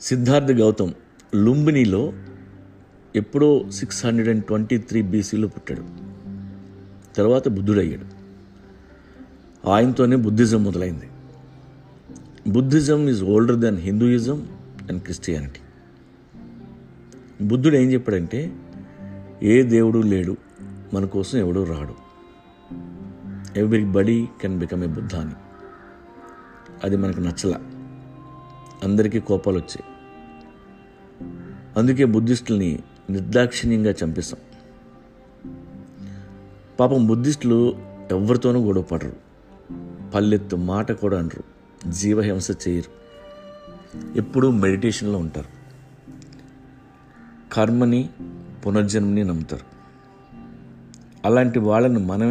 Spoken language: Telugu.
సిద్ధార్థ గౌతమ్ లుంబినిలో ఎప్పుడో six hundred and twenty three బీసీలో పుట్టాడు. తర్వాత బుద్ధుడయ్యాడు. ఆయనతోనే బుద్ధిజం మొదలైంది. Buddhism is older than Hinduism and Christianity బుద్ధుడు ఏం చెప్పాడంటే ఏ దేవుడు లేడు మన కోసం ఎవడు రాడు. Everybody can become a Buddha అని అది మనకు నచ్చల. అందరికీ కోపాలు వచ్చాయి అందుకే బుద్ధిస్టుల్ని నిర్దాక్షిణ్యంగా చంపేశాం. పాపం బుద్ధిస్టులు ఎవరితోనూ గొడవ పడరు. పల్లెత్తు మాట కూడా అనరు. జీవహింస చేయరు. ఎప్పుడూ మెడిటేషన్లో ఉంటారు. కర్మని పునర్జన్మని నమ్ముతారు. అలాంటి వాళ్ళని మనమే